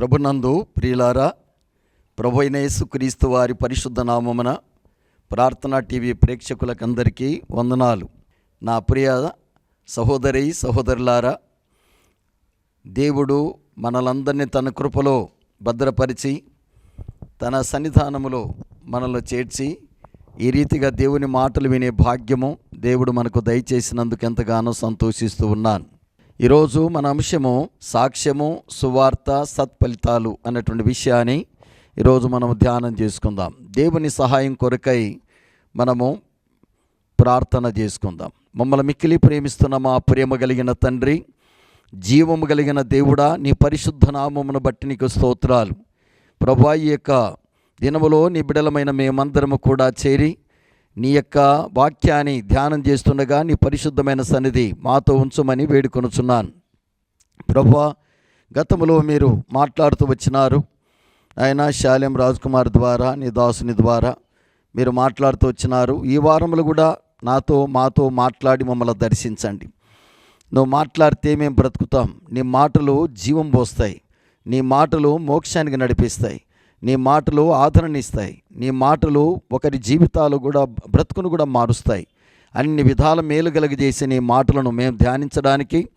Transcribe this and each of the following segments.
ప్రభునందు ప్రియులారా ప్రభు క్రీస్తు యేసుక్రీస్తు వారి పరిశుద్ధ నామమున ప్రార్థనా టీవీ ప్రేక్షకులకందరికీ వందనాలు. నా ప్రియ సహోదరి సహోదరులారా దేవుడు మనలందరినీ తన కృపలో భద్రపరిచి తన సన్నిధానములో మనలో చేర్చి ఈ రీతిగా దేవుని మాటలు వినే భాగ్యము దేవుడు మనకు దయచేసినందుకు ఎంతగానో సంతోషిస్తూ ఉన్నాను. ఈరోజు మన అంశము సాక్ష్యము సువార్త సత్ఫలితాలు అన్నటువంటి విషయాన్ని ఈరోజు మనం ధ్యానం చేసుకుందాం. దేవుని సహాయం కొరకై మనము ప్రార్థన చేసుకుందాం. మమ్మల్ని మిక్కిలి ప్రేమిస్తున్న మా ప్రేమ కలిగిన తండ్రి జీవము కలిగిన దేవుడా నీ పరిశుద్ధ నామమును బట్టి నీకు స్తోత్రాలు. ప్రభా ఈ యొక్క దినములో నీ బిడలమైన మేమందరము కూడా చేరి నీ యొక్క వాక్యాన్ని ధ్యానం చేస్తుండగా నీ పరిశుద్ధమైన సన్నిధి మాతో ఉంచమని వేడుకొనుచున్నాను. ప్రభా గతంలో మీరు మాట్లాడుతూ వచ్చినారు. ఆయన శాలెం రాజ్కుమార్ ద్వారా నీ దాసుని ద్వారా మీరు మాట్లాడుతూ వచ్చినారు. ఈ వారంలో కూడా నాతో మాతో మాట్లాడి మమ్మల్ని దర్శించండి. నువ్వు మాట్లాడితే మేము బ్రతుకుతాం. నీ మాటలు జీవం పోస్తాయి. నీ మాటలు మోక్షానికి నడిపిస్తాయి. నీ మాటలు ఆదరణిస్తాయి నీ మాటలు ఒకరి జీవితాలు కూడా బ్రతుకును కూడా మారుస్తాయి. అన్ని విధాల మేలు కలుగజేసే నీ మాటలను మేము ధ్యానించడానికి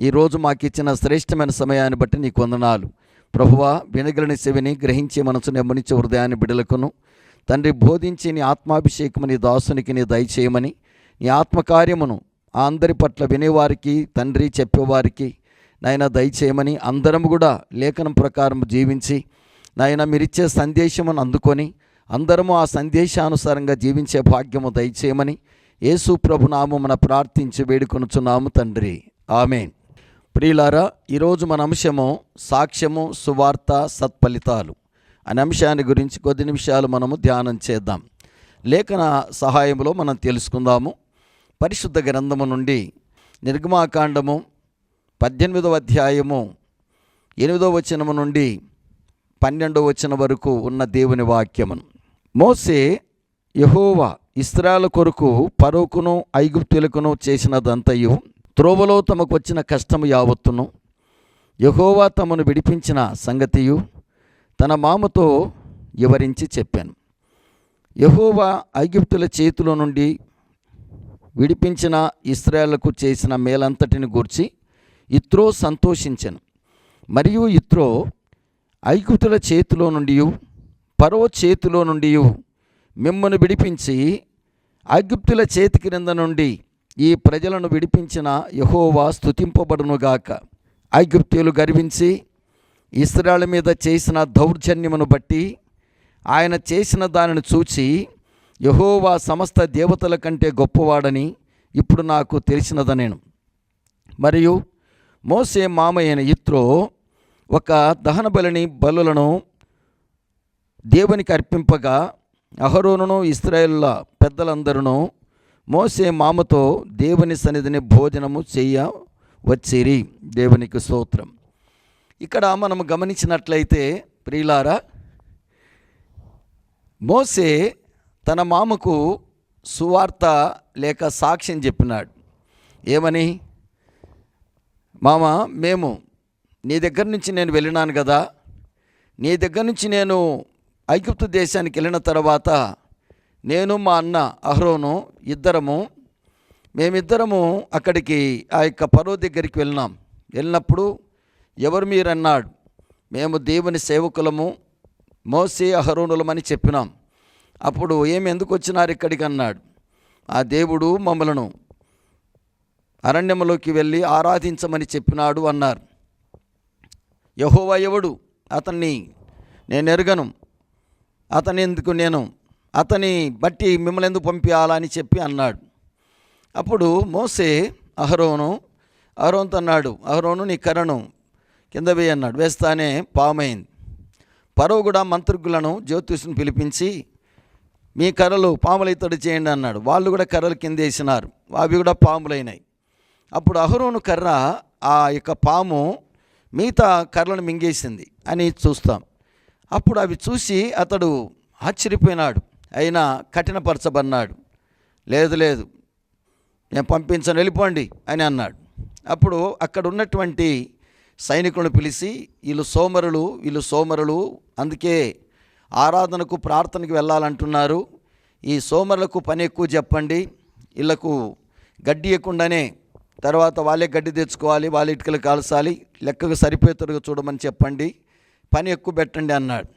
ఈరోజు మాకు ఇచ్చిన శ్రేష్టమైన సమయాన్ని బట్టి నీకు వందనాలు. ప్రభువా వినగలని శివిని గ్రహించే మనసుని అమ్మనిచ్చే హృదయాన్ని బిడలకును. తండ్రి బోధించి నీ ఆత్మాభిషేకము నీ దాసునికి నీ దయచేయమని నీ ఆత్మకార్యమును ఆ అందరి పట్ల వినేవారికి తండ్రి చెప్పేవారికి నాయన దయచేయమని అందరం కూడా లేఖనం ప్రకారం జీవించి నాయన మీరిచ్చే సందేశమును అందుకొని అందరము ఆ సందేశానుసారంగా జీవించే భాగ్యము దయచేయమని యేసు మన ప్రార్థించి వేడుకొనుచున్నాము తండ్రి. ఆమె ప్రియులారా ఈరోజు మన అంశము సాక్ష్యము సువార్త సత్ఫలితాలు. అనే అంశాన్ని గురించి కొద్ది నిమిషాలు మనము ధ్యానం చేద్దాం. లేఖన సహాయంలో మనం తెలుసుకుందాము. పరిశుద్ధ గ్రంథము నుండి నిర్గమాకాండము పద్దెనిమిదవ అధ్యాయము ఎనిమిదవ వచనము నుండి పన్నెండవ వచ్చిన వరకు ఉన్న దేవుని వాక్యమును. మోసే యహోవా ఇస్రాయల్ కొరకు పరోకును ఐగుప్తులకును చేసినదంతయు త్రోవలో తమకు వచ్చిన కష్టము యావత్తును. యహోవా తమను విడిపించిన సంగతియు తన మామతో వివరించి చెప్పాను. యహోవా ఐగుప్తుల చేతిలో నుండి విడిపించిన ఇస్రాయలకు చేసిన మేలంతటిని గూర్చి ఇత్రో సంతోషించాను. మరియు ఇత్రో ఐగుతుల చేతిలో నుండి పరో చేతిలో నుండి మిమ్మను విడిపించి ఐగుప్తుల చేతి క్రింద నుండి ఈ ప్రజలను విడిపించిన యహోవా స్థుతింపబడునుగాక ఐగుప్తులు గర్వించి ఇస్రాయల్ మీద చేసిన దౌర్జన్యమును బట్టి ఆయన చేసిన దానిని చూచి యహోవా సమస్త దేవతల కంటే గొప్పవాడని ఇప్పుడు నాకు తెలిసినదనేను. మరియు మోసే మామయ్యన ఇత్రో ఒక దహన బలిని బలులను దేవునికి అర్పింపగా అహరోనును ఇస్రాయేళ్ళ పెద్దలందరూ మోసే మామతో దేవుని సన్నిధిని భోజనము చెయ్య వచ్చిరి. దేవునికి స్తోత్రం. ఇక్కడ మనం గమనించినట్లయితే ప్రియులారా మోసే తన మామకు సువార్త లేక సాక్ష్యం చెప్పినాడు. ఏమని? మామ మేము నీ దగ్గర నుంచి నేను వెళ్ళినాను కదా. నీ దగ్గర నుంచి నేను ఐగుప్తు దేశానికి వెళ్ళిన తర్వాత నేను మా అన్న అహరోను ఇద్దరము మేమిద్దరము అక్కడికి ఆ యొక్క పరో దగ్గరికి వెళ్ళినాం. వెళ్ళినప్పుడు ఎవరు మీరన్నాడు మేము దేవుని సేవకులము మోసే అహరోనులమని చెప్పినాం. అప్పుడు ఏమి ఎందుకు వచ్చినారు ఇక్కడికి అన్నాడు. ఆ దేవుడు మమ్మలను అరణ్యములోకి వెళ్ళి ఆరాధించమని చెప్పినాడు అన్నారు. యహోవా ఎవడు? అతన్ని నేను ఎరగను. అతని ఎందుకు నేను? అతని బట్టి మిమ్మల్ని ఎందుకు పంపించాలా అని చెప్పి అన్నాడు. అప్పుడు మోసే అహరోను అహరోన్తో అన్నాడు అహరోను నీ కర్రను కింద వేయి అన్నాడు. వేస్తానే పామైంది పరవు కూడా మంత్రికులను జ్యోతిష్ను పిలిపించి మీ కర్రలు పాములు ఇతడు చేయండి అన్నాడు. వాళ్ళు కూడా కర్రలు కింద వేసినారు. అవి కూడా పాములైనాయి. అప్పుడు అహరోను కర్ర ఆ యొక్క పాము మిగతా కర్రలను మింగేసింది అని చూస్తాం. అప్పుడు అవి చూసి అతడు ఆశ్చర్యపోయినాడు. అయినా కఠినపరచబడినాడు. లేదు లేదు నేను పంపించను వెళ్ళిపోండి అని అన్నాడు. అప్పుడు అక్కడ ఉన్నటువంటి సైనికులను పిలిచి వీళ్ళు సోమరులు వీళ్ళు సోమరులు అందుకే ఆరాధనకు ప్రార్థనకు వెళ్ళాలంటున్నారు. ఈ సోమరులకు పని ఎక్కువ చెప్పండి. వీళ్ళకు గడ్డి ఇవ్వకుండానే తర్వాత వాళ్ళే గడ్డి తెచ్చుకోవాలి వాళ్ళ ఇటుకలు కాల్చాలి లెక్కకు సరిపోయేటట్టుగా చూడమని చెప్పండి. పని ఎక్కువ పెట్టండి అన్నాడు.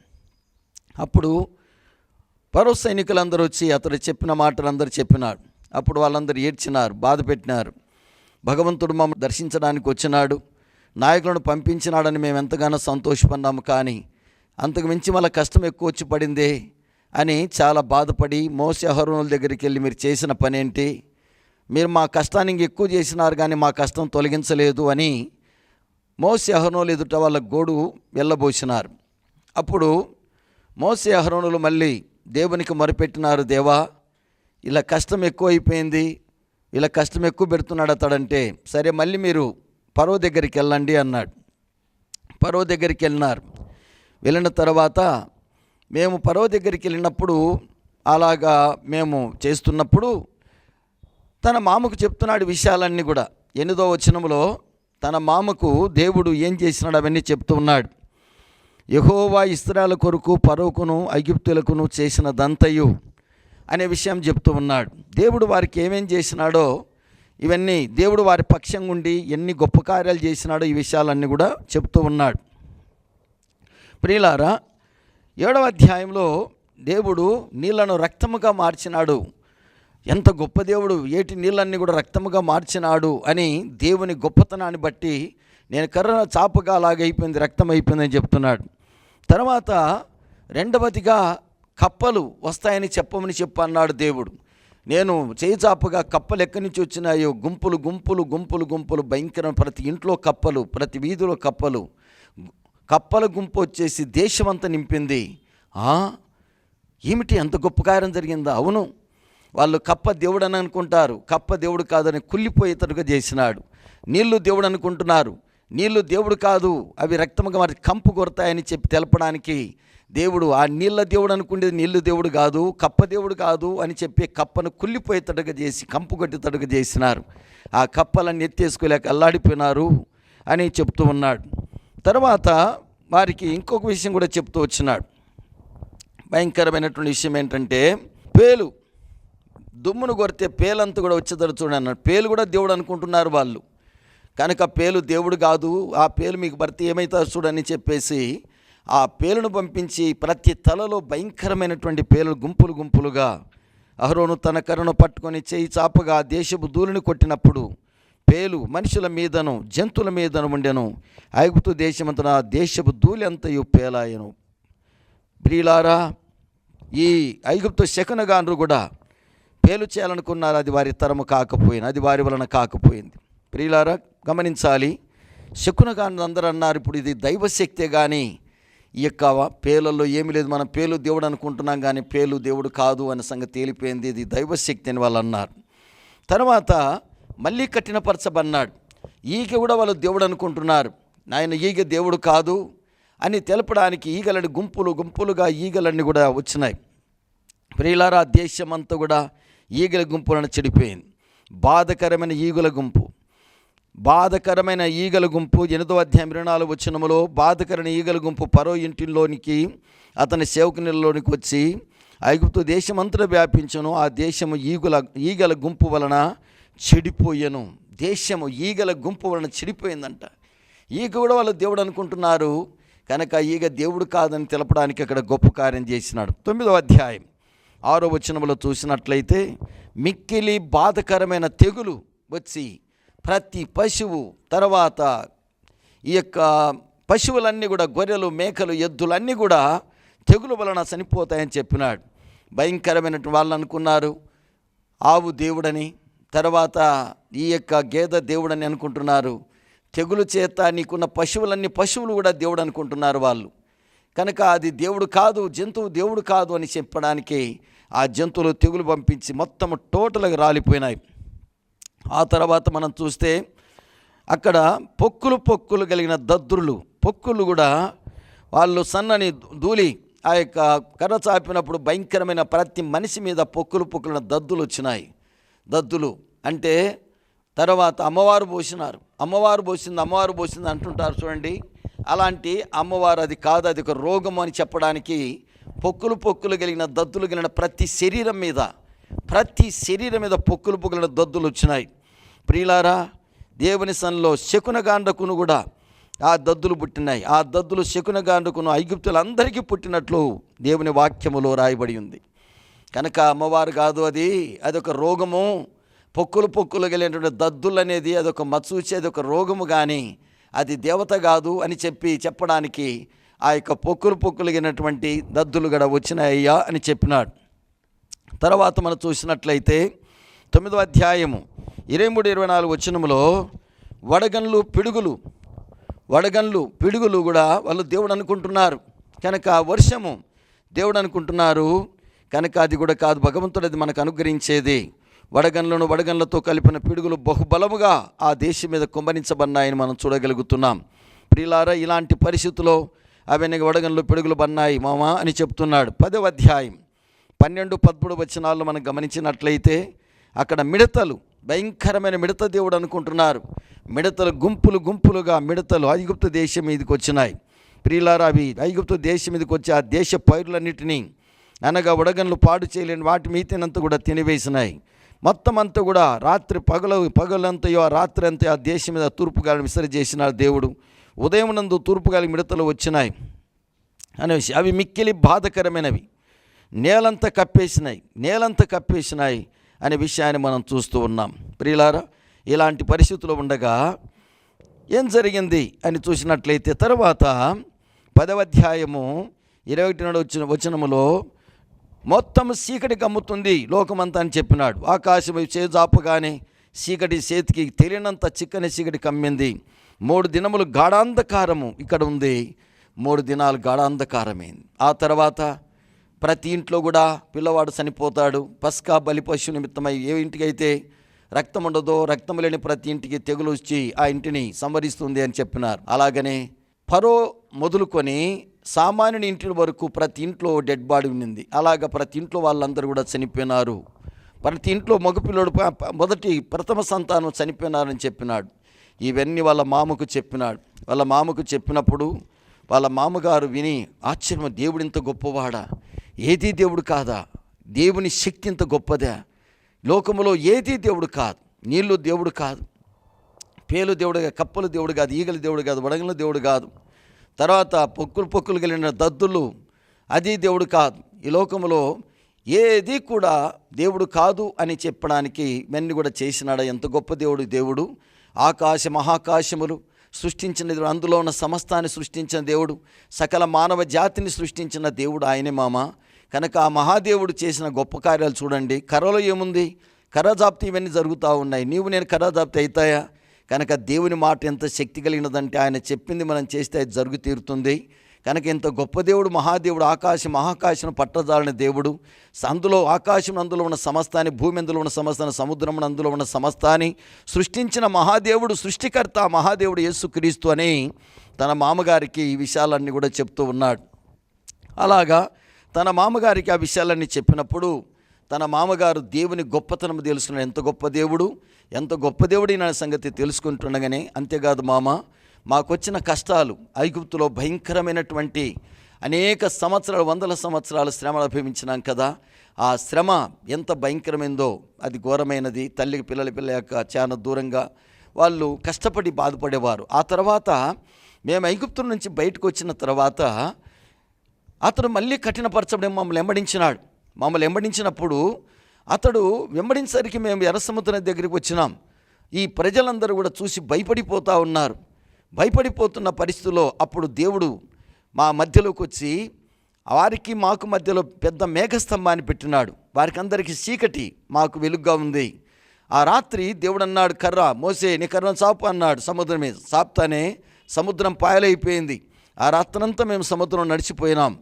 అప్పుడు పరో సైనికులందరూ వచ్చి అతడు చెప్పిన మాటలు అందరూ చెప్పినాడు అప్పుడు వాళ్ళందరూ ఏడ్చినారు బాధ పెట్టినారు. భగవంతుడు మమ్మల్ని దర్శించడానికి వచ్చినాడు. నాయకులను పంపించినాడని మేము ఎంతగానో సంతోషపడినాము కానీ అంతకు మించి మళ్ళీ కష్టం ఎక్కువ వచ్చి పడిందే అని చాలా బాధపడి మోసహరుణుల దగ్గరికి వెళ్ళి మీరు చేసిన పనేంటి? మీరు మా కష్టాన్ని ఎక్కువ చేసినారు కానీ మా కష్టం తొలగించలేదు అని మోసే అహరోనులు ఎదుట వాళ్ళ గోడు వెళ్ళబోసినారు. అప్పుడు మోసే అహరోనులు మళ్ళీ దేవునికి మొరపెట్టినారు దేవా ఇలా కష్టం ఎక్కువ అయిపోయింది ఇలా కష్టం ఎక్కువ పెడుతున్నాడు అతడంటే సరే మళ్ళీ మీరు పరో దగ్గరికి వెళ్ళండి అన్నాడు. పరో దగ్గరికి వెళ్ళినారు. వెళ్ళిన తర్వాత మేము పరో దగ్గరికి వెళ్ళినప్పుడు అలాగా మేము చేస్తున్నప్పుడు తన మామకు చెప్తున్నాడు విషయాలన్నీ కూడా. ఎనిమిదో వచనంలో తన మామకు దేవుడు ఏం చేసినాడు అవన్నీ చెప్తూ ఉన్నాడు. యహోవా ఇస్త్రాల కొరకు పరోకును ఐగుప్తులకును చేసిన దంతయు అనే విషయం చెప్తూ ఉన్నాడు. దేవుడు వారికి ఏమేం చేసినాడో ఇవన్నీ దేవుడు వారి పక్షంగా ఉండి ఎన్ని గొప్ప కార్యాలు చేసినాడో ఈ విషయాలన్నీ కూడా చెప్తూ ఉన్నాడు. ప్రియులారా ఏడవ అధ్యాయంలో దేవుడు నీళ్ళను రక్తముగా మార్చినాడు. ఎంత గొప్ప దేవుడు ఏటి నీళ్ళన్నీ కూడా రక్తముగా మార్చినాడు అని దేవుని గొప్పతనాన్ని బట్టి నేను కర్ర చాపగా అలాగైపోయింది రక్తం అయిపోయిందని చెప్తున్నాడు. తర్వాత రెండవదిగా కప్పలు వస్తాయని చెప్పమని చెప్పు అన్నాడు దేవుడు. నేను చేయి చాపగా కప్పలు ఎక్కడి నుంచి వచ్చినాయో గుంపులు గుంపులు గుంపులు గుంపులు భయంకరం ప్రతి ఇంట్లో కప్పలు ప్రతి వీధిలో కప్పలు. కప్పల గుంపు వచ్చేసి దేశమంతా నింపింది. ఏమిటి ఎంత గొప్ప కార్యం జరిగిందా? అవును. వాళ్ళు కప్ప దేవుడు అని అనుకుంటారు కప్ప దేవుడు కాదని కుళ్ళిపోయేటట్టుగా చేసినాడు. నీళ్ళు దేవుడు అనుకుంటున్నారు నీళ్ళు దేవుడు కాదు అవి రక్తముగా మరి కంపు కొడతాయని చెప్పి తెలపడానికి దేవుడు ఆ నీళ్ళ దేవుడు అనుకునేది నీళ్ళు దేవుడు కాదు కప్ప దేవుడు కాదు అని చెప్పి కప్పను కుళ్ళిపోయేటట్టుగా చేసి కంపు కొట్టేటట్టుగా చేసినారు. ఆ కప్పలన్నీ ఎత్తేసుకోలేక అల్లాడిపోయినారు అని చెప్తూ ఉన్నాడు. తర్వాత వారికి ఇంకొక విషయం కూడా చెప్తూ వచ్చినాడు. భయంకరమైనటువంటి విషయం ఏంటంటే పేలు దుమ్మును కొరితే పేలంతా కూడా వచ్చేదారు చూడండి అన్నాడు. పేలు కూడా దేవుడు అనుకుంటున్నారు వాళ్ళు. కనుక పేలు దేవుడు కాదు ఆ పేలు మీకు భర్త ఏమవుతారు చూడని చెప్పేసి ఆ పేలును పంపించి ప్రతి తలలో భయంకరమైనటువంటి పేలు గుంపులు గుంపులుగా అహరోను తన కర్రను పట్టుకొని చేయి చాపగా దేశపు ధూళిని కొట్టినప్పుడు పేలు మనుషుల మీదను జంతువుల మీదను ఉండెను. ఐగుప్తు దేశమంతన దేశపు ధూళి అంతయు పేలాయను. బ్రీలారా ఈ ఐగుప్తు శకునగాండ్రు కూడా పేలు చేయాలనుకున్నారు అది వారి తరము కాకపోయింది అది వారి వలన కాకపోయింది. ప్రియులారా గమనించాలి. శకునగాని అందరూ అన్నారు ఇప్పుడు ఇది దైవశక్తే కానీ ఈ యొక్క పేలల్లో ఏమీ లేదు. మనం పేలు దేవుడు అనుకుంటున్నాం కానీ పేలు దేవుడు కాదు అనే సంగతి తేలిపోయింది. ఇది దైవశక్తి అని వాళ్ళు అన్నారు. తర్వాత మళ్ళీ కఠినపరచబన్నాడు. ఈగ కూడా వాళ్ళు దేవుడు అనుకుంటున్నారు. నాయన ఈగ దేవుడు కాదు అని తెలపడానికి ఈగలని గుంపులు గుంపులుగా ఈగలన్నీ కూడా వచ్చినాయి. ప్రియులారా దేశమంతా అంతా కూడా ఈగల గుంపులను చెడిపోయింది. బాధకరమైన ఈగల గుంపు. బాధకరమైన ఈగల గుంపు ఎనిమిదో అధ్యాయం ఇరవై నాలుగు వచ్చినములో బాధకరమైన ఈగల గుంపు పరో ఇంటిలోనికి అతని సేవకునిలోనికి వచ్చి ఐగుప్తు దేశమంతటా వ్యాపించను. ఆ దేశము ఈగుల ఈగల గుంపు వలన చెడిపోయెను. దేశము ఈగల గుంపు వలన చెడిపోయిందంట. ఈగ కూడా వాళ్ళు దేవుడు అనుకుంటున్నారు. కనుక ఈగ దేవుడు కాదని తెలపడానికి అక్కడ గొప్ప కార్యం చేసినాడు. తొమ్మిదో అధ్యాయం. ఆరో వచనములో చూసినట్లయితే మిక్కిలి బాధకరమైన తెగులు వచ్చి ప్రతి పశువు తర్వాత ఈ యొక్క పశువులన్నీ కూడా గొర్రెలు మేకలు ఎద్దులన్నీ కూడా తెగులు వలన చనిపోతాయని చెప్పినాడు. భయంకరమైనటువంటి వాళ్ళు అనుకున్నారు. ఆవు దేవుడని తర్వాత ఈ యొక్క గేదె దేవుడని అనుకుంటున్నారు. తెగులు చేత నీకున్న పశువులన్నీ పశువులు కూడా దేవుడు అనుకుంటున్నారు వాళ్ళు. కనుక అది దేవుడు కాదు జంతువు దేవుడు కాదు అని చెప్పడానికి ఆ జంతువులు తెగులు పంపించి మొత్తం టోటల్గా రాలిపోయినాయి. ఆ తర్వాత మనం చూస్తే అక్కడ పొక్కులు పొక్కులు కలిగిన దద్దురులు పొక్కులు కూడా వాళ్ళు సన్నని ధూళి ఆ యొక్క కర్ర చాపినప్పుడు భయంకరమైన ప్రతి మనిషి మీద పొక్కులు పొక్కుల దద్దులు వచ్చినాయి. దద్దులు అంటే తర్వాత అమ్మవారు పోసినారు. అమ్మవారు పోసింది అమ్మవారు పోసింది అంటుంటారు చూడండి. అలాంటి అమ్మవారు అది కాదు అది ఒక రోగం అని చెప్పడానికి పొక్కులు పొక్కులు కలిగిన దద్దులు కలిగిన ప్రతి శరీరం మీద ప్రతి శరీరం మీద పొక్కులు పొక్కుల దద్దులు వచ్చినాయి. ప్రియులారా దేవుని సన్లో శకునగాండకును కూడా ఆ దద్దులు పుట్టినాయి. ఆ దద్దులు శకునగాండకును ఐగుప్తులందరికీ పుట్టినట్లు దేవుని వాక్యములో రాయబడి ఉంది. కనుక అమ్మవారు కాదు అది అదొక రోగము. పొక్కులు పొక్కులు కలిగినటువంటి దద్దులు అనేది అదొక మచ్చూచి అదొక రోగము కానీ అది దేవత కాదు అని చెప్పి చెప్పడానికి ఆ యొక్క పొక్కులు పొక్కులిగినటువంటి దద్దులు కూడా వచ్చినాయ్యా అని చెప్పినాడు. తర్వాత మనం చూసినట్లయితే తొమ్మిదో అధ్యాయము ఇరవై మూడు ఇరవై నాలుగు వచ్చినములో వడగన్లు పిడుగులు వడగన్లు పిడుగులు కూడా వాళ్ళు దేవుడు అనుకుంటున్నారు. కనుక వర్షము దేవుడు అనుకుంటున్నారు. కనుక అది కూడా కాదు భగవంతుడు అది మనకు అనుగ్రహించేది. వడగన్లను వడగన్లతో కలిపిన పిడుగులు బహుబలముగా ఆ దేశం మీద కుమ్మరించబడినాయని మనం చూడగలుగుతున్నాం. ప్రియులారా ఇలాంటి పరిస్థితుల్లో అవన్నీ వడగన్లు పిడుగులు పన్నాయి మామా అని చెప్తున్నాడు. పదవ అధ్యాయం పన్నెండు పదమూడు వచనాల్లో మనం గమనించినట్లయితే అక్కడ మిడతలు భయంకరమైన మిడత దేవుడు అనుకుంటున్నారు. మిడతలు గుంపులు గుంపులుగా మిడతలు ఐగుప్తు దేశం మీదకి వచ్చినాయి. ప్రియులారా అవి ఐగుప్తు దేశం మీదకి వచ్చి ఆ దేశ పైరులన్నిటినీ అనగా ఉడగన్లు పాడు చేయలేని వాటి మీతనంతా కూడా తినివేసినాయి. మొత్తం అంతా కూడా రాత్రి పగలు పగలంతయో ఆ రాత్రి అంతా ఆ దేశం మీద తూర్పుగా గాలి విసరి చేసినాడు దేవుడు. ఉదయం నందు తూర్పు గాలి మిడతలు వచ్చినాయి అనేసి అవి మిక్కిలి బాధకరమైనవి. నేలంతా కప్పేసినాయి. నేలంతా కప్పేసినాయి అనే విషయాన్ని మనం చూస్తూ ఉన్నాం. ప్రియులారా ఇలాంటి పరిస్థితులు ఉండగా ఏం జరిగింది అని చూసినట్లయితే తర్వాత పదవ అధ్యాయము ఇరవై ఒకటి నాడు వచ్చిన వచనములో మొత్తం చీకటి కమ్ముతుంది లోకమంతా అని చెప్పినాడు. ఆకాశం చేజాపగానే చీకటి చేతికి తెలియనంత చిక్కని చీకటి కమ్మింది. మూడు దినములు గాఢాంధకారము ఇక్కడ ఉంది. మూడు దినాలు గాఢాంధకారమైంది ఆ తర్వాత ప్రతి ఇంట్లో కూడా పిల్లవాడు చనిపోతాడు. పస్కా బలి పశు నిమిత్తమై ఏ ఇంటికైతే రక్తం ఉండదో రక్తం లేని ప్రతి ఇంటికి తెగులు వచ్చి ఆ ఇంటిని సంవరిస్తుంది అని చెప్పినారు. అలాగనే ఫరో మొదలుకొని సామాన్యుని ఇంటి వరకు ప్రతి ఇంట్లో డెడ్ బాడీ ఉన్నింది. అలాగ ప్రతి ఇంట్లో వాళ్ళందరూ కూడా చనిపోయినారు. ప్రతి ఇంట్లో మగపిల్లడు మొదటి ప్రథమ సంతానం చనిపోయినారని చెప్పినాడు. ఇవన్నీ వాళ్ళ మామకు చెప్పినాడు. వాళ్ళ మామకు చెప్పినప్పుడు వాళ్ళ మామగారు విని ఆశ్చర్యం దేవుడు ఇంత గొప్పవాడా? ఏదీ దేవుడు కాదా? దేవుని శక్తి ఇంత గొప్పదా. లోకములో ఏదీ దేవుడు కాదు. నీళ్ళు దేవుడు కాదు. పేలు దేవుడు కాదు కప్పలు దేవుడు కాదు ఈగల దేవుడు కాదు వడగల దేవుడు కాదు. తర్వాత పొక్కులు పొక్కులు కలిగిన దద్దులు అది దేవుడు కాదు. ఈ లోకములో ఏది కూడా దేవుడు కాదు అని చెప్పడానికి ఇవన్నీ కూడా చేసినాడా? ఎంత గొప్ప దేవుడు దేవుడు. ఆకాశ మహాకాశములు సృష్టించిన దేవుడు అందులో ఉన్న సమస్తాన్ని సృష్టించిన దేవుడు సకల మానవ జాతిని సృష్టించిన దేవుడు ఆయనే మామ. కనుక ఆ మహాదేవుడు చేసిన గొప్ప కార్యాలు చూడండి. కర్రలో ఏముంది? కర్ర జాప్తి ఇవన్నీ జరుగుతూ ఉన్నాయి. నీవు నేను కర్ర జాప్తి అవుతాయా? కనుక దేవుని మాట ఎంత శక్తి కలిగినదంటే ఆయన చెప్పింది మనం చేస్తే అది జరుగు తీరుతుంది కనుక ఇంత గొప్ప దేవుడు మహాదేవుడు ఆకాశం మహాకాశం పట్టజాలని దేవుడు అందులో ఆకాశం అందులో ఉన్న సమస్తాన్ని భూమి అందులో ఉన్న సమస్తాన్ని సముద్రం అందులో ఉన్న సమస్తాన్ని సృష్టించిన మహాదేవుడు సృష్టికర్త మహాదేవుడు యేసుక్రీస్తు అని తన మామగారికి ఈ విషయాలన్నీ కూడా చెప్తూ ఉన్నాడు. అలాగా తన మామగారికి ఆ విషయాలన్నీ చెప్పినప్పుడు తన మామగారు దేవుని గొప్పతనం తెలుసుకున్న ఎంత గొప్ప దేవుడు ఎంత గొప్ప దేవుడు నా సంగతి తెలుసుకుంటుండగానే అంతేకాదు మామ మాకొచ్చిన కష్టాలు ఐగుప్తులో భయంకరమైనటువంటి అనేక సంవత్సరాలు వందల సంవత్సరాల శ్రమలు అనుభవించినాం కదా. ఆ శ్రమ ఎంత భయంకరమైందో అది ఘోరమైనది. తల్లికి పిల్లల పిల్ల యొక్క చాలా దూరంగా వాళ్ళు కష్టపడి బాధపడేవారు. ఆ తర్వాత మేము ఐగుప్తు నుంచి బయటకు వచ్చిన తర్వాత అతడు మళ్ళీ కఠినపరచబడి మమ్మల్ని వెంబడించినాడు. మమ్మల్ని వెంబడించినప్పుడు అతడు వెంబడించరికి మేము ఎర్ర సముద్రం దగ్గరికి వచ్చినాం. ఈ ప్రజలందరూ కూడా చూసి భయపడిపోతూ ఉన్నారు. భయపడిపోతున్న పరిస్థితుల్లో అప్పుడు దేవుడు మా మధ్యలోకి వచ్చి వారికి మాకు మధ్యలో పెద్ద మేఘస్తంభాన్ని పెట్టినాడు. వారికి అందరికీ చీకటి మాకు వెలుగ్గా ఉంది. ఆ రాత్రి దేవుడు అన్నాడు కర్ర మోసే నీ కర్రను చాపు అన్నాడు సముద్రం మీద. చాపుతానే సముద్రం పాయలైపోయింది. ఆ రాత్రంతా మేము సముద్రం నడిచిపోయినాం.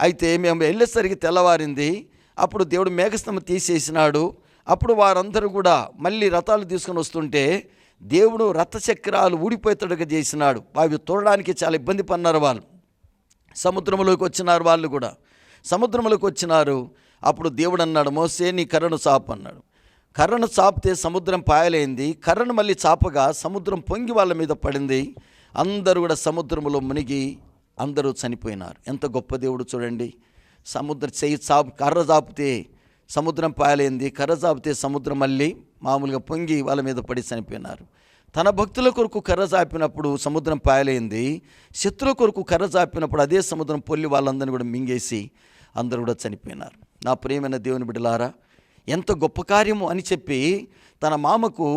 అయితే మేము వెళ్ళేసరికి తెల్లవారింది. అప్పుడు దేవుడు మేఘస్తంభం తీసేసినాడు. అప్పుడు వారందరూ కూడా మళ్ళీ రథాలు తీసుకొని వస్తుంటే దేవుడు రథచక్రాలు ఊడిపోయేటట్టుగా చేసినాడు. అవి తోడడానికి చాలా ఇబ్బంది పన్నారు వాళ్ళు. సముద్రంలోకి వచ్చినారు వాళ్ళు కూడా. సముద్రంలోకి వచ్చినారు. అప్పుడు దేవుడు అన్నాడు మోసే నీ కర్రను చాపు అన్నాడు. కర్రను చాపితే సముద్రం పాయలైంది. కర్రను మళ్ళీ చాపగా సముద్రం పొంగి వాళ్ళ మీద పడింది. అందరూ కూడా సముద్రంలో మునిగి అందరూ చనిపోయినారు. ఎంత గొప్ప దేవుడు చూడండి. సముద్ర చేయి చాపు కర్ర చాపితే సముద్రం పాయలైంది కర్ర చాపితే సముద్రం మళ్ళీ మామూలుగా పొంగి వాళ్ళ మీద పడి చనిపోయినారు. తన భక్తుల కొరకు కర్ర చాపినప్పుడు సముద్రం పాయలైంది శత్రుల కొరకు కర్ర చాపినప్పుడు అదే సముద్రం పొల్లి వాళ్ళందరినీ కూడా మింగేసి అందరూ కూడా చనిపోయినారు. నా ప్రియమైన దేవుని బిడ్డలారా ఎంత గొప్ప కార్యము అని చెప్పి తన మామకు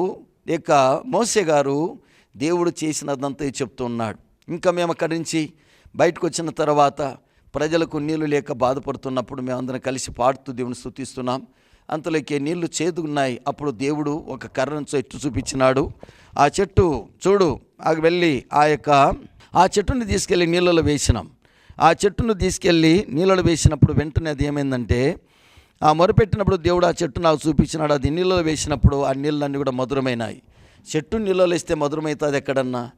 యొక్క మోసే గారు దేవుడు చేసినదంతా చెప్తూ ఉన్నాడు. ఇంకా మేము అక్కడి నుంచి బయటకు వచ్చిన తర్వాత ప్రజలకు నీళ్ళు లేక బాధపడుతున్నప్పుడు మేమందరం కలిసి పాడుతూ దేవుని స్థుతిస్తున్నాం అంతలోకి నీళ్ళు చేదున్నాయి అప్పుడు దేవుడు ఒక కర్రను చెట్టు చూపించినాడు. ఆ చెట్టు చూడు ఆ వెళ్ళి ఆ యొక్క ఆ చెట్టుని తీసుకెళ్ళి నీళ్ళలో వేసినాం. ఆ చెట్టును తీసుకెళ్ళి నీళ్ళలో వేసినప్పుడు వెంటనే అది ఏమైందంటే ఆ మొరపెట్టినప్పుడు దేవుడు ఆ చెట్టు నాకు చూపించినాడు. అది నీళ్ళలో వేసినప్పుడు ఆ నీళ్ళన్నీ కూడా మధురమైనాయి. చెట్టు నీళ్ళలో వేస్తే మధురమవుతుంది ఎక్కడన్నా?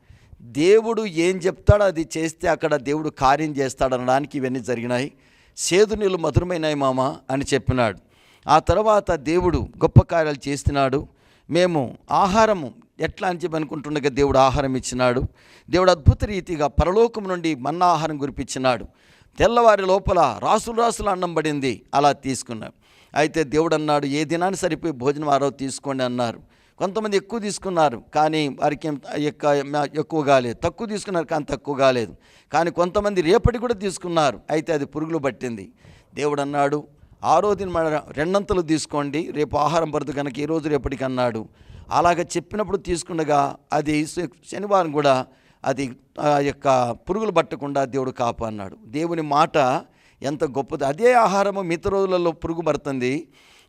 దేవుడు ఏం చెప్తాడో అది చేస్తే అక్కడ దేవుడు కార్యం చేస్తాడనడానికి ఇవన్నీ జరిగినాయి. సేదు నీళ్ళు మధురమైనాయి మామ అని చెప్పినాడు. ఆ తర్వాత దేవుడు గొప్ప కార్యాలు చేస్తున్నాడు. మేము ఆహారము ఎట్లా అని చెప్పి అనుకుంటుండగా దేవుడు ఆహారం ఇచ్చినాడు. దేవుడు అద్భుత రీతిగా పరలోకం నుండి మన్నా ఆహారం గురిపించినాడు తెల్లవారి లోపల రాసులు రాసులు అన్నం పడింది. అలా తీసుకున్నాం అయితే దేవుడు అన్నాడు ఏ దినాన్ని సరిపోయి భోజనం ఆరో తీసుకోండి అన్నారు. కొంతమంది ఎక్కువ తీసుకున్నారు కానీ వారికి ఏం ఎక్కువ కాలేదు. తక్కువ తీసుకున్నారు కానీ తక్కువ కాలేదు. కానీ కొంతమంది రేపటి కూడా తీసుకున్నారు అయితే అది పురుగులు పట్టింది. దేవుడు అన్నాడు ఆ రోజున మన రెండంతలు తీసుకోండి రేపు ఆహారం పడుతుంది కనుక ఈ రోజు రేపటికి అన్నాడు. అలాగ చెప్పినప్పుడు తీసుకుండగా అది శనివారం కూడా అది ఆ యొక్క పురుగులు పట్టకుండా దేవుడు కాపు అన్నాడు. దేవుని మాట ఎంత గొప్పది. అదే ఆహారము మిగతా రోజులలో పురుగు పడుతుంది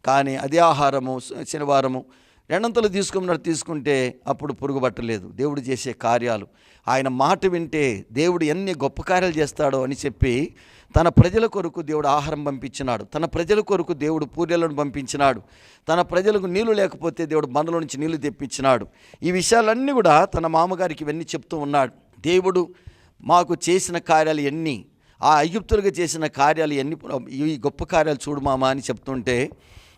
కానీ అదే ఆహారము శనివారము రెండంతలు తీసుకున్నట్టు తీసుకుంటే అప్పుడు పురుగు పట్టలేదు దేవుడు చేసే కార్యాలు. ఆయన మాట వింటే దేవుడు ఎన్ని గొప్ప కార్యాలు చేస్తాడో అని చెప్పి తన ప్రజల కొరకు దేవుడు ఆహారం పంపించినాడు. తన ప్రజల కొరకు దేవుడు పూర్యలను పంపించినాడు. తన ప్రజలకు నీళ్ళు లేకపోతే దేవుడు బండల నుంచి నీళ్ళు తెప్పించినాడు. ఈ విషయాలన్నీ కూడా తన మామగారికి ఇవన్నీ చెప్తూ ఉన్నాడు. దేవుడు మాకు చేసిన కార్యాలు ఎన్ని? ఆ అయ్యుప్తులుగా చేసిన కార్యాలు ఎన్ని? ఈ గొప్ప కార్యాలు చూడు మామ అని చెప్తుంటే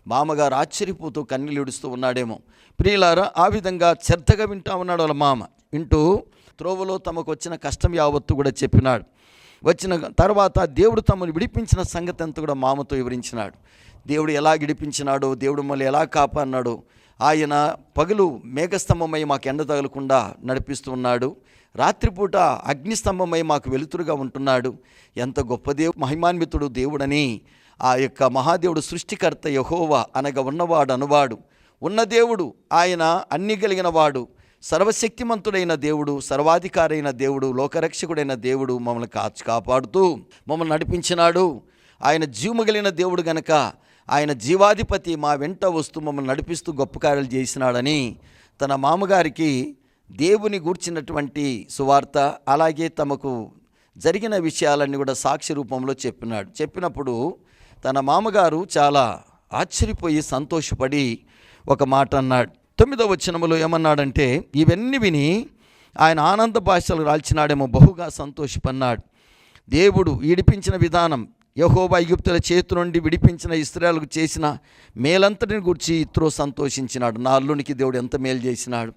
మామగారు ఆశ్చర్యపోతూ కన్నీళ్ళు ఇడుస్తూ ఉన్నాడేమో. ప్రియులారా ఆ విధంగా శ్రద్ధగా వింటా ఉన్నాడు వాళ్ళ మామ. వింటూ త్రోవలో తమకు వచ్చిన కష్టం యావత్తు కూడా చెప్పినాడు. వచ్చిన తర్వాత దేవుడు తమను విడిపించిన సంగతి అంతా కూడా మామతో వివరించినాడు. దేవుడు ఎలా గిడిపించినాడో దేవుడు మళ్ళీ ఎలా కాపాడినాడో ఆయన పగలు మేఘస్తంభమై మాకు ఎండ తగలకుండా నడిపిస్తూ ఉన్నాడు. రాత్రిపూట అగ్నిస్తంభమై మాకు వెలుతురుగా ఉంటున్నాడు. ఎంత గొప్ప దేవు మహిమాన్వితుడు దేవుడని ఆ యొక్క మహాదేవుడు సృష్టికర్త యహోవా అనగా ఉన్నవాడు అనువాడు. ఉన్న దేవుడు ఆయన అన్ని కలిగిన వాడు. సర్వశక్తిమంతుడైన దేవుడు సర్వాధికారైన దేవుడు లోకరక్షకుడైన దేవుడు మమ్మల్ని కాచి కాపాడుతూ మమ్మల్ని నడిపించినాడు. ఆయన జీవమగలిగిన దేవుడు గనక ఆయన జీవాధిపతి మా వెంట వస్తూ మమ్మల్ని నడిపిస్తూ గొప్ప కార్యాలు చేసినాడని తన మామగారికి దేవుని గూర్చినటువంటి సువార్త అలాగే తమకు జరిగిన విషయాలన్నీ కూడా సాక్షి రూపంలో చెప్పినాడు. చెప్పినప్పుడు తన మామగారు చాలా ఆశ్చర్యపోయి సంతోషపడి ఒక మాట అన్నాడు. తొమ్మిదవ వచనములో ఏమన్నాడంటే ఇవన్నీ విని ఆయన ఆనంద భాషలు రాల్చినాడేమో బహుగా సంతోషపన్నాడు. దేవుడు ఈడిపించిన విధానం యహోబా ఐగుప్తుల చేతి నుండి విడిపించిన ఇస్రాయల్కు చేసిన మేలంతటిని గురించి ఇత్రో సంతోషించినాడు. నా అల్లునికి దేవుడు ఎంత మేలు చేసినాడు.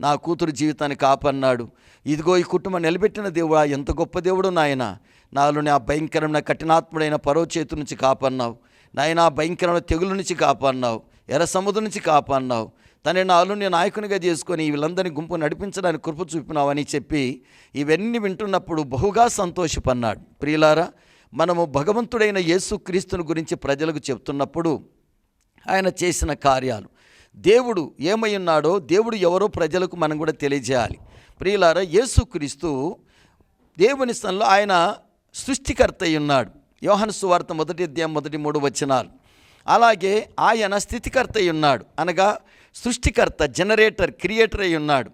నా కూతురు జీవితాన్ని కాపన్నాడు ఇదిగో ఈ కుటుంబం నిలబెట్టిన దేవుడా ఎంత గొప్ప దేవుడు నాయన. నాలోని ఆ భయంకరమైన కఠినాత్ముడైన పరో చేతు నుంచి కాపాడినావు. నాయన ఆ భయంకరమైన తెగుల నుంచి కాపాడినావు. ఎర్ర సముద్రం నుంచి కాపాడినావు. తన నాలుని నాయకునిగా చేసుకొని వీళ్ళందరినీ గుంపు నడిపించడానికి కృప చూపినావని చెప్పి ఇవన్నీ వింటున్నప్పుడు బహుగా సంతోషపన్నాడు ప్రియులారా మనము భగవంతుడైన యేసుక్రీస్తుని గురించి ప్రజలకు చెప్తున్నప్పుడు ఆయన చేసిన కార్యాలు. దేవుడు ఏమై ఉన్నాడో దేవుడు ఎవరో ప్రజలకు మనం కూడా తెలియజేయాలి. ప్రియులారా యేసుక్రీస్తు దేవుని స్థలంలో ఆయన సృష్టికర్త ఉన్నాడు యోహాను సువార్త మొదటి అధ్యాయం మొదటి మూడు వచనాలు. అలాగే ఆయన స్థితికర్త ఉన్నాడు అనగా సృష్టికర్త జనరేటర్ క్రియేటర్ అయి ఉన్నాడు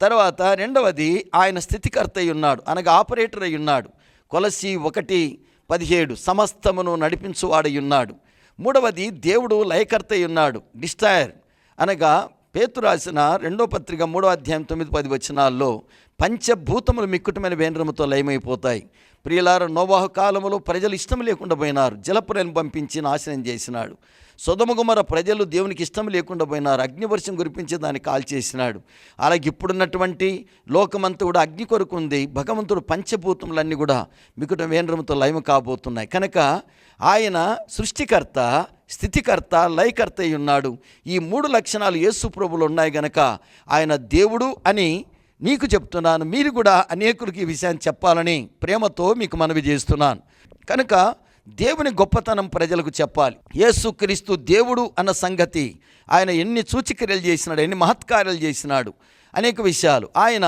తర్వాత రెండవది ఆయన స్థితికర్త అయి ఉన్నాడు అనగా ఆపరేటర్ అయి ఉన్నాడు కొలసి ఒకటి పదిహేడు సమస్తమును నడిపించువాడై ఉన్నాడు మూడవది దేవుడు లయకర్త ఉన్నాడు డిస్టైర్ అనగా పేతు రాసిన రెండో పత్రిక మూడో అధ్యాయం తొమ్మిది పది వచనాల్లో పంచభూతములు మిక్కుటమైన వేంద్రముతో లయమైపోతాయి. ప్రియులార నోవాహు కాలంలో ప్రజలు ఇష్టం లేకుండా పోయినారు. జలపురని పంపించి నాశనం చేసినాడు. సొదమగుమర ప్రజలు దేవునికి ఇష్టం లేకుండా పోయినారు. అగ్నివర్షం కురిపించి దాన్ని కాల్చేసినాడు అలాగే ఇప్పుడున్నటువంటి లోకమంతా కూడా అగ్ని కొరకు ఉంది. భగవంతుడు పంచభూతములన్నీ కూడా మికుట వేంద్రముతో లయము కాబోతున్నాయి. కనుక ఆయన సృష్టికర్త స్థితికర్త లయకర్త అయి ఉన్నాడు. ఈ మూడు లక్షణాలు యేసు ప్రభులు ఉన్నాయి గనక. ఆయన దేవుడు అని మీకు చెప్తున్నాను మీరు కూడా అనేకులకి ఈ విషయాన్ని చెప్పాలని ప్రేమతో మీకు మనవి చేస్తున్నాను. కనుక దేవుని గొప్పతనం ప్రజలకు చెప్పాలి. యేసుక్రీస్తు దేవుడు అన్న సంగతి ఆయన ఎన్ని సూచిక్రియలు చేసినాడు ఎన్ని మహత్కార్యాలు చేసినాడు అనేక విషయాలు. ఆయన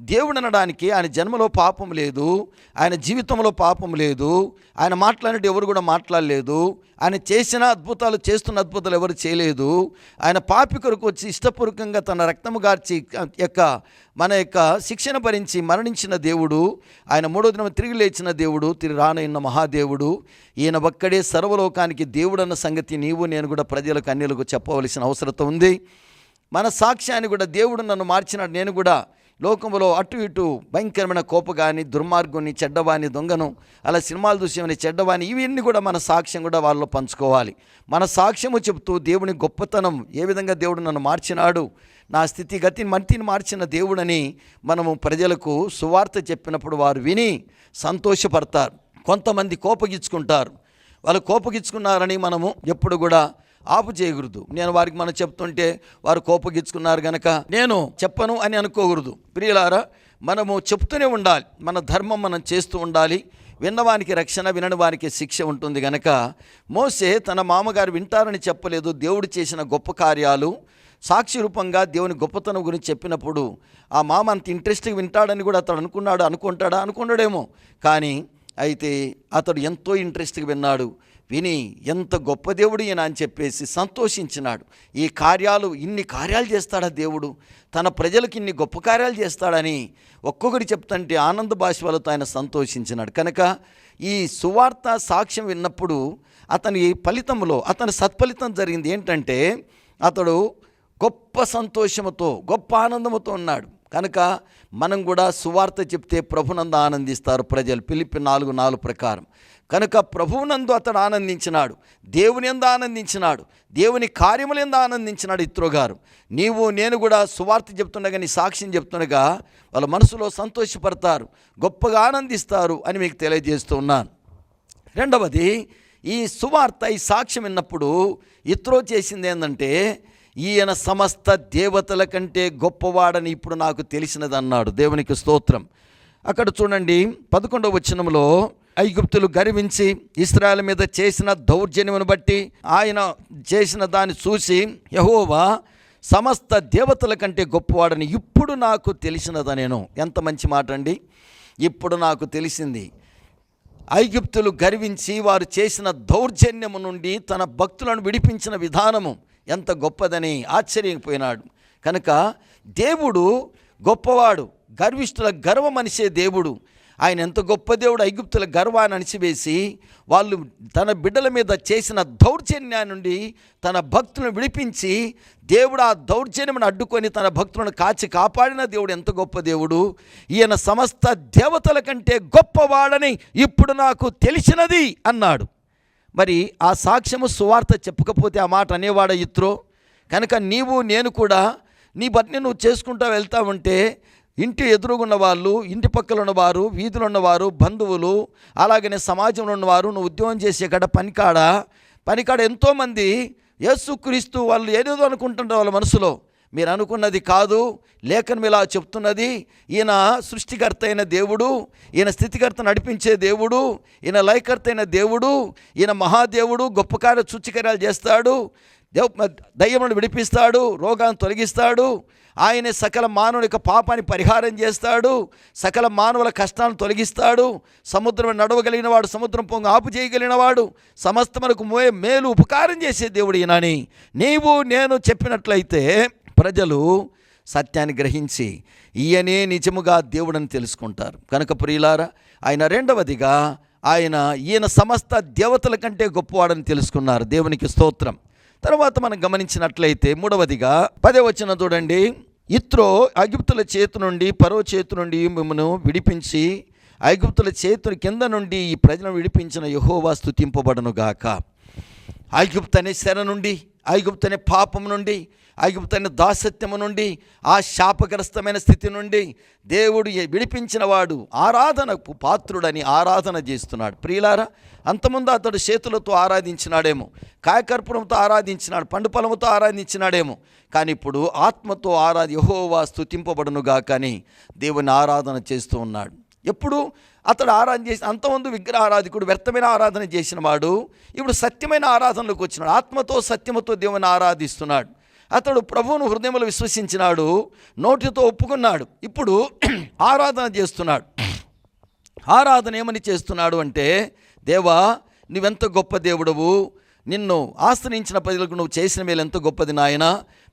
దేవుడు అనడానికి ఆయన జన్మలో పాపం లేదు ఆయన జీవితంలో పాపం లేదు ఆయన మాట్లాడినట్టు ఎవరు కూడా మాట్లాడలేదు ఆయన చేసిన అద్భుతాలు చేస్తున్న అద్భుతాలు ఎవరు చేయలేదు. ఆయన పాపి కొరకు వచ్చి ఇష్టపూర్వకంగా తన రక్తము గార్చి యొక్క మన యొక్క శిక్షణ భరించి మరణించిన దేవుడు ఆయన మూడో దినం తిరిగి లేచిన దేవుడు తిరిగి రానైన మహాదేవుడు ఈయన ఒక్కడే సర్వలోకానికి దేవుడు అన్న సంగతి నీవు నేను కూడా ప్రజలకు అన్యులకు చెప్పవలసిన అవసరత ఉంది. మన సాక్ష్యాన్ని కూడా దేవుడు నన్ను మార్చినాడు నేను కూడా లోకంలో అటు ఇటు భయంకరమైన కోపగాని దుర్మార్గుని చెడ్డవాని దొంగను అలా సినిమాలు చూసేవని చెడ్డవాని ఇవన్నీ కూడా మన సాక్ష్యం కూడా వాళ్ళలో పంచుకోవాలి. మన సాక్ష్యము చెబుతూ దేవుని గొప్పతనం ఏ విధంగా దేవుడు నన్ను మార్చినాడు నా స్థితి గతిని మంతిని మార్చిన దేవుడని మనము ప్రజలకు సువార్త చెప్పినప్పుడు వారు విని సంతోషపడతారు. కొంతమంది కోపగించుకుంటారు. వాళ్ళు కోపగించుకున్నారని మనము ఎప్పుడు కూడా ఆపు చేయకూడదు. నేను వారికి మనం చెప్తుంటే వారు కోపగించుకున్నారు గనక నేను చెప్పను అని అనుకోకూడదు. ప్రియులారా మనము చెప్తూనే ఉండాలి. మన ధర్మం మనం చేస్తూ ఉండాలి. విన్నవానికి రక్షణ వినని వారికి శిక్ష ఉంటుంది గనక మోసే తన మామగారు వింటారని చెప్పలేదు. దేవుడు చేసిన గొప్ప కార్యాలు. సాక్షి రూపంగా దేవుని గొప్పతనం గురించి చెప్పినప్పుడు ఆ మామ అంత ఇంట్రెస్ట్గా వింటాడని కూడా అతడు అనుకున్నాడు అనుకుంటాడా అనుకున్నాడేమో కానీ అయితే అతడు ఎంతో ఇంట్రెస్ట్గా విన్నాడు. విని ఎంత గొప్ప దేవుడు ఈయన అని చెప్పేసి సంతోషించినాడు. ఈ కార్యాలు ఇన్ని కార్యాలు చేస్తాడా దేవుడు? తన ప్రజలకు ఇన్ని గొప్ప కార్యాలు చేస్తాడని ఒక్కొక్కటి చెప్తుంటే ఆనంద భాషలతో ఆయన సంతోషించినాడు. కనుక ఈ సువార్త సాక్ష్యం విన్నప్పుడు అతని ఫలితంలో అతని సత్ఫలితం జరిగింది ఏంటంటే అతడు గొప్ప సంతోషముతో గొప్ప ఆనందముతో ఉన్నాడు. కనుక మనం కూడా సువార్త చెప్తే ప్రభునందు ఆనందిస్తారు ప్రజలు. పిలిపి నాలుగు నాలుగు ప్రకారం. కనుక ప్రభువునందు అతడు ఆనందించినాడు దేవుని ఎందు ఆనందించినాడు దేవుని కార్యములందు ఆనందించినాడు ఇత్రో గారు. నీవు నేను కూడా సువార్త చెప్తుండగా నీ సాక్ష్యం చెప్తుండగా వాళ్ళ మనసులో సంతోషపడతారు గొప్పగా ఆనందిస్తారు అని మీకు తెలియజేస్తూ ఉన్నాను. రెండవది ఈ సువార్త ఈ సాక్ష్యం విన్నప్పుడు ఇత్రో చేసింది ఏంటంటే ఈయన సమస్త దేవతల కంటే గొప్పవాడని ఇప్పుడు నాకు తెలిసినది అన్నాడు దేవునికి స్తోత్రం. అక్కడ చూడండి పదకొండవ వచనంలో ఐగుప్తులు గర్వించి ఇస్రాయల్ మీద చేసిన దౌర్జన్యమును బట్టి ఆయన చేసిన దాన్ని చూసి యహోవా సమస్త దేవతల కంటే గొప్పవాడని ఇప్పుడు నాకు తెలిసినదా నేను? ఎంత మంచి మాట అండి ఇప్పుడు నాకు తెలిసింది. ఐగుప్తులు గర్వించి వారు చేసిన దౌర్జన్యము నుండి తన భక్తులను విడిపించిన విధానము. ఎంత గొప్పదని ఆశ్చర్యపోయినాడు. కనుక దేవుడు గొప్పవాడు గర్విష్ఠుల గర్వం అనిసే దేవుడు. ఆయన ఎంత గొప్ప దేవుడు ఐగుప్తుల గర్వాన్ని అణిచివేసి వాళ్ళు తన బిడ్డల మీద చేసిన దౌర్జన్యా నుండి తన భక్తులను విడిపించి దేవుడు ఆ దౌర్జన్యమును అడ్డుకొని తన భక్తులను కాచి కాపాడిన దేవుడు ఎంత గొప్ప దేవుడు. ఈయన సమస్త దేవతల కంటే గొప్పవాడని ఇప్పుడు నాకు తెలిసినది అన్నాడు. మరి ఆ సాక్ష్యము సువార్త చెప్పకపోతే ఆ మాట అనేవాడ ఇత్రో? కనుక నీవు నేను కూడా నీ బట్టి నువ్వు చేసుకుంటూ వెళ్తా ఉంటే ఇంటి ఎదురుగున్న వాళ్ళు ఇంటి పక్కల ఉన్నవారు వీధులు ఉన్నవారు బంధువులు అలాగనే సమాజంలో ఉన్నవారు నువ్వు ఉద్యోగం చేసే కాడ పనికాడ? పనికాడ ఎంతోమంది యేసుక్రీస్తు వాళ్ళు ఏదేదో అనుకుంటుంటారు వాళ్ళ మనసులో. మీరు అనుకున్నది కాదు. లేఖనం ఇలా చెప్తున్నది. ఈయన సృష్టికర్త అయిన దేవుడు ఈయన స్థితికర్త నడిపించే దేవుడు ఈయన లయకర్త అయిన దేవుడు ఈయన మహాదేవుడు గొప్ప కార్య సూచికర్యాలు చేస్తాడు దేవ దయ్యములను విడిపిస్తాడు రోగాన్ని తొలగిస్తాడు ఆయనే సకల మానవుని యొక్క పాపాన్ని పరిహారం చేస్తాడు సకల మానవుల కష్టాలను తొలగిస్తాడు సముద్రం నడవగలిగిన వాడు సముద్రం పొంగు ఆపు చేయగలిగిన వాడు సమస్తమునకు మేలు ఉపకారం చేసే దేవుడు ఈయనని. నీవు నేను చెప్పినట్లయితే ప్రజలు సత్యాన్ని గ్రహించి ఈయనే నిజముగా దేవుడని తెలుసుకుంటారు. కనుక ప్రియులారా ఆయన రెండవదిగా ఆయన ఈయన సమస్త దేవతల కంటే గొప్పవాడని తెలుసుకున్నారు. దేవునికి స్తోత్రం. తర్వాత మనం గమనించినట్లయితే మూడవదిగా పదే వచ్చిన చూడండి. ఇత్రో ఐగుప్తుల చేతి నుండి పరో చేతి నుండి మిమ్మను విడిపించి ఐగుప్తుల చేతుల కింద నుండి ఈ ప్రజలను విడిపించిన యహోవా స్థుతింపబడనుగాక గాక అనే శర నుండి ఐగుప్తు అనే పాపం నుండి ఐగుప్తు అనే దాసత్యము నుండి ఆ శాపగ్రస్తమైన స్థితి నుండి దేవుడు విడిపించిన వాడు ఆరాధనకు పాత్రుడని ఆరాధన చేస్తున్నాడు. ప్రియులారా అంతముందు అతడు చేతులతో ఆరాధించినాడేమో కాయకర్పూరంతో ఆరాధించినాడు పండు పొలముతో ఆరాధించినాడేమో కానీ ఇప్పుడు ఆత్మతో ఆరాధి యహోవా స్తుతింపబడునుగా కానీ దేవుని ఆరాధన చేస్తూ ఉన్నాడు. ఎప్పుడు అతడు ఆరాధన చేసి అంతమంది విగ్రహ ఆరాధికుడు వ్యర్థమైన ఆరాధన చేసిన వాడు ఇప్పుడు సత్యమైన ఆరాధనలోకి వచ్చినాడు. ఆత్మతో సత్యముతో దేవుని ఆరాధిస్తున్నాడు. అతడు ప్రభువును హృదయంలో విశ్వసించినాడు నోటితో ఒప్పుకున్నాడు. ఇప్పుడు ఆరాధన చేస్తున్నాడు. ఆరాధన ఏమని చేస్తున్నాడు అంటే దేవా నువ్వెంత గొప్ప దేవుడవు నిన్ను ఆశ్రయించిన ప్రజలకు నువ్వు చేసిన మేలు ఎంత గొప్పది నాయన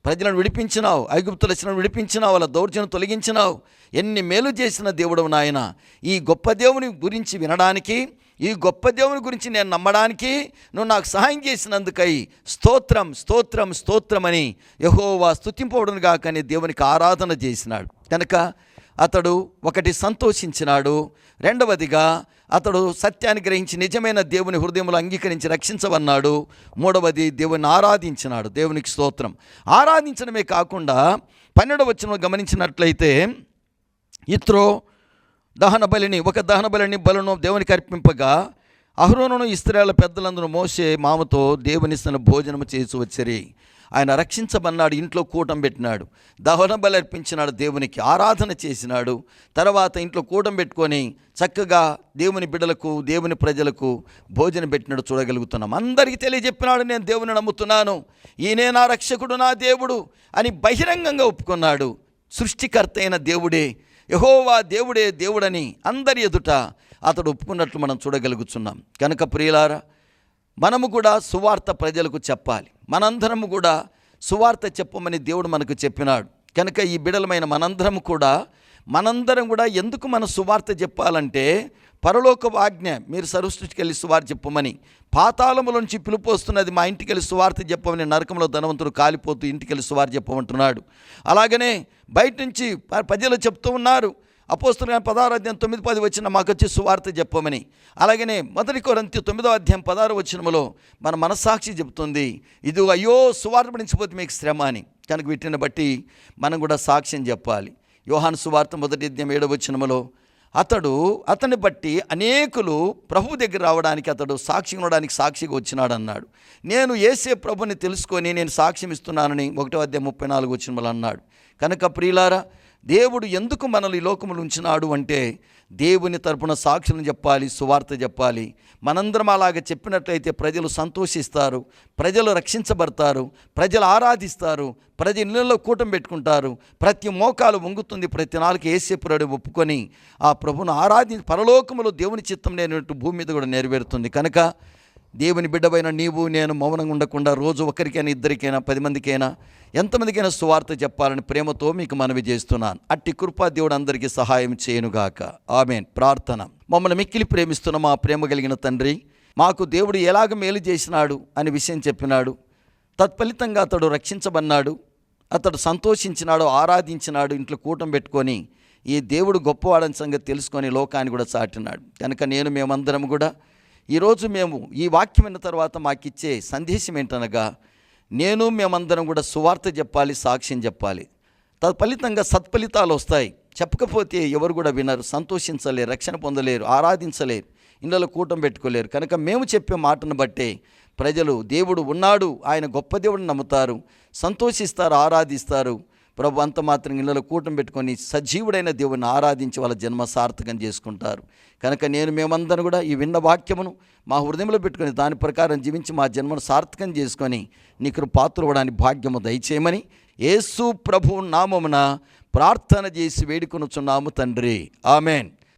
ప్రజలను విడిపించినావు ఐగుప్తుల వచ్చిన విడిపించినావు వాళ్ళ దౌర్జన్యం తొలగించినావు. ఎన్ని మేలు చేసిన దేవుడు నాయన. ఈ గొప్ప దేవుని గురించి వినడానికి ఈ గొప్ప దేవుని గురించి నేను నమ్మడానికి నువ్వు నాకు సహాయం చేసినందుకై స్తోత్రం స్తోత్రం స్తోత్రం అని యహోవా స్థుతింపవడం కాకనే దేవునికి ఆరాధన చేసినాడు. కనుక అతడు ఒకటి సంతోషించినాడు. రెండవదిగా అతడు సత్యాన్ని గ్రహించి నిజమైన దేవుని హృదయంలో అంగీకరించి రక్షించవన్నాడు. మూడవది దేవుని ఆరాధించినాడు. దేవునికి స్తోత్రం. ఆరాధించడమే కాకుండా పన్నెండవ గమనించినట్లయితే ఇత్రో దహన బలిని ఒక దహన బలిని బలను దేవునికి అర్పింపగా అహరోనును ఇస్త్రాల పెద్దలందరూ మోసే మామతో దేవునిస్తున్న భోజనము చేసి వచ్చిరి. ఆయన రక్షించబన్నాడు ఇంట్లో కూటం పెట్టినాడు దహన బలి అర్పించినాడు దేవునికి ఆరాధన చేసినాడు. తర్వాత ఇంట్లో కూటం పెట్టుకొని చక్కగా దేవుని బిడ్డలకు దేవుని ప్రజలకు భోజనం పెట్టినాడు చూడగలుగుతున్నాం. అందరికీ తెలియజెప్పినాడు నేను దేవుని నమ్ముతున్నాను. ఈయనే నా రక్షకుడు నా దేవుడు అని బహిరంగంగా ఒప్పుకున్నాడు. సృష్టికర్త అయిన దేవుడే యహోవా దేవుడే దేవుడని అందరి ఎదుట అతడు ఒప్పుకున్నట్లు మనం చూడగలుగుతున్నాం. కనుక ప్రియులారా మనము కూడా సువార్త ప్రజలకు చెప్పాలి. మనందరము కూడా సువార్త చెప్పమని దేవుడు మనకు చెప్పినాడు. కనుక ఈ బిడలమైన మనందరం కూడా మనందరం కూడా ఎందుకు మన సువార్త చెప్పాలంటే పరలోక ఆజ్ఞ మీరు సరుష్టికి వెళ్ళి సువార్త చెప్పమని పాతాళములోంచి పిలుపు వస్తున్నది మా ఇంటికి వెళ్ళి సువార్త చెప్పమని నరకంలో ధనవంతుడు కాలిపోతూ ఇంటికి వెళ్ళి సువార్త చెప్పమంటున్నాడు. అలాగనే బయట నుంచి ప- ప్రజలు చెప్తూ ఉన్నారు. అపోస్తుల పదహారు అధ్యాయం తొమ్మిది పది వచ్చిన మాకు వచ్చి సువార్త చెప్పమని. అలాగనే మొదటి కొరంతి తొమ్మిదో అధ్యాయం పదహారు వచ్చినములో మన మనస్సాక్షి చెబుతుంది. ఇది అయ్యో సువార్త పడించిపోతే మీకు శ్రమ అని. కనుక వీటిని బట్టి మనం కూడా సాక్ష్యం చెప్పాలి. యోహాను సువార్త మొదటి అధ్యాయం ఏడవ వచ్చినములో అతడు అతన్ని బట్టి అనేకులు ప్రభు దగ్గర రావడానికి అతడు సాక్షి ఉండడానికి సాక్షిగా వచ్చినాడు అన్నాడు నేను ఏసే ప్రభుని తెలుసుకొని నేను సాక్ష్యం ఇస్తున్నానని ఒకటో అధ్యాయం ముప్పై నాలుగు వచ్చిన అన్నాడు. కనుక ప్రియులారా దేవుడు ఎందుకు మనల్ని లోకములు ఉంచినాడు అంటే దేవుని తరపున సాక్షులను చెప్పాలి సువార్త చెప్పాలి. మనందరం అలాగ చెప్పినట్లయితే ప్రజలు సంతోషిస్తారు ప్రజలు రక్షించబడతారు ప్రజలు ఆరాధిస్తారు ప్రతి ఇళ్ళల్లో కూటం పెట్టుకుంటారు. ప్రతి మోకాలు వంగుతుంది ప్రతి నాలుగు ఏసేపురాడు ఒప్పుకొని ఆ ప్రభును ఆరాధి పరలోకములో దేవుని చిత్తం లేనట్టు భూమి మీద కూడా నెరవేరుతుంది. కనుక దేవుని బిడ్డపైన నీవు నేను మౌనంగా ఉండకుండా రోజు ఒకరికైనా ఇద్దరికైనా పది మందికైనా ఎంతమందికైనా సువార్త చెప్పాలని ప్రేమతో మీకు మనవి చేస్తున్నాను. అట్టి కృపా దేవుడు అందరికీ సహాయం చేయనుగాక. ఆమెన్. ప్రార్థన. మమ్మల్ని మిక్కిలి ప్రేమిస్తున్న మా ప్రేమ కలిగిన తండ్రి మాకు దేవుడు ఎలాగ మేలు చేసినాడు అనే విషయం చెప్పినాడు. తత్ఫలితంగా అతడు రక్షించబన్నాడు అతడు సంతోషించినాడు ఆరాధించినాడు ఇంట్లో కూటం పెట్టుకొని ఈ దేవుడు గొప్పవాడని సంగతి తెలుసుకొని లోకాన్ని కూడా చాటినాడు. కనుక నేను మేమందరం కూడా ఈరోజు మేము ఈ వాక్యం విన్న తర్వాత మాకిచ్చే సందేశం ఏంటనగా నేను మేమందరం కూడా సువార్త చెప్పాలి సాక్ష్యం చెప్పాలి. తత్ఫలితంగా సత్ఫలితాలు వస్తాయి. చెప్పకపోతే ఎవరు కూడా వినరు సంతోషించలేరు రక్షణ పొందలేరు ఆరాధించలేరు ఇళ్ళలో కూటం పెట్టుకోలేరు. కనుక మేము చెప్పే మాటను బట్టే ప్రజలు దేవుడు ఉన్నాడు ఆయన గొప్ప దేవుడిని నమ్ముతారు సంతోషిస్తారు ఆరాధిస్తారు. ప్రభు అంత మాత్రం ఇళ్ళలో కూటం పెట్టుకొని సజీవుడైన దేవుని ఆరాధించి వాళ్ళ జన్మ సార్థకం చేసుకుంటారు. కనుక నేను మేమందరం కూడా ఈ విన్న వాక్యమును మా హృదయంలో పెట్టుకొని దాని ప్రకారం జీవించి మా జన్మను సార్థకం చేసుకొని నీకు పాత్రవడానికి భాగ్యము దయచేయమని యేసు ప్రభు నామమున ప్రార్థన చేసి వేడుకొనుచున్నాము తండ్రి. ఆమెన్.